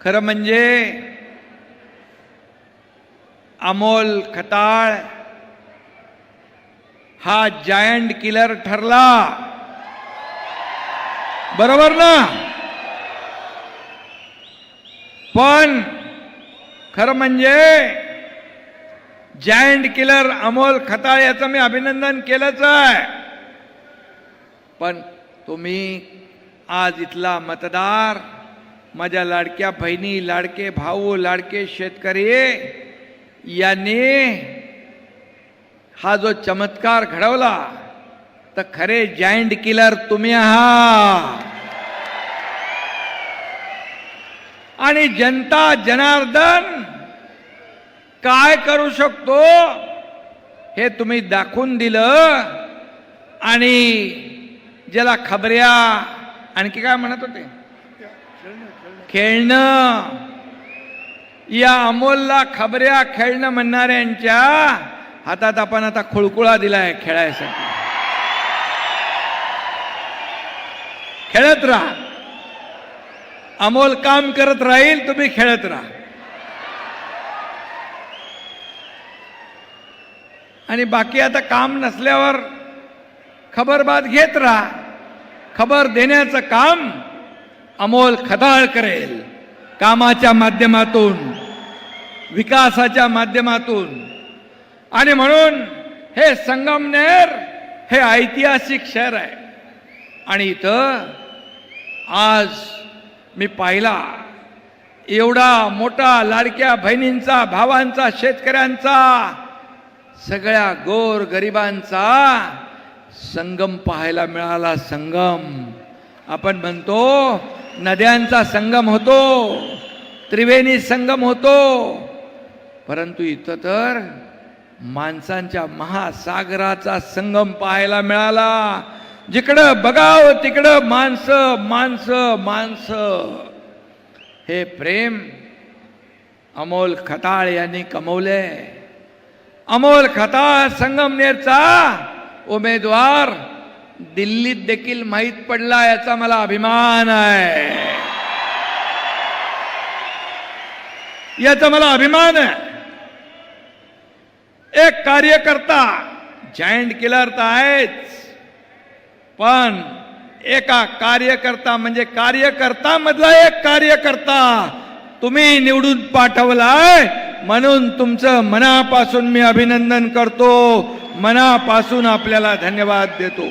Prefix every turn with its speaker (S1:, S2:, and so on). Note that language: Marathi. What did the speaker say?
S1: खरं म्हणजे अमोल खताळ हा जायंट किलर ठरला. बरोबर ना? पण खरं म्हणजे जायंट किलर अमोल खताळ याचं मी अभिनंदन केलंच आहे. पण तुम्ही आज इथला मतदार माझ्या लाडक्या बहिणी लाडके भाऊ लाडके शेतकरी यांनी हा जो चमत्कार घडवला तर खरे जायंट किलर तुम्ही आहात. आणि जनता जनार्दन काय करू शकतो हे तुम्ही दाखवून दिलं आणि ज्याला खबऱ्या आणखी काय म्हणत होते? खेळणं. या अमोलला खबऱ्या खेळणं म्हणणाऱ्यांच्या हातात आपण आता खुळकुळा दिलाय खेळायसाठी. खेळत राहा. अमोल काम करत राहील तुम्ही खेळत राहा. आणि बाकी आता काम नसल्यावर खबरबात घेत राहा. खबर देण्याचं काम अमोल खदाळ करेल कामाच्या माध्यमातून विकासाच्या माध्यमातून. आणि म्हणून हे संगमनेर हे ऐतिहासिक शहर आहे. आणि इथं आज मी पाहिला एवढा मोठा लाडक्या बहिणींचा भावांचा शेतकऱ्यांचा सगळ्या गोर गरिबांचा संगम पाहायला मिळाला संगम. आपण म्हणतो नद्यांचा संगम होतो त्रिवेणी संगम होतो. परंतु इथं तर माणसांच्या महासागराचा संगम पाहायला मिळाला. जिकडं बघावं तिकडं माणसं माणसं माणसं. हे प्रेम अमोल खताळ यांनी कमवले. अमोल खताळ संगमनेरचा उमेदवार दिल्लीत देखील माहीत पडला याचा मला अभिमान आहे. याचा मला अभिमान आहे. एक कार्यकर्ता जायंट किलर तर आहेच पण एका कार्यकर्ता म्हणजे कार्यकर्ता मधला एक कार्यकर्ता तुम्ही निवडून पाठवलाय म्हणून तुमचं मनापासून मी अभिनंदन करतो. मनापासून आपल्याला धन्यवाद देतो.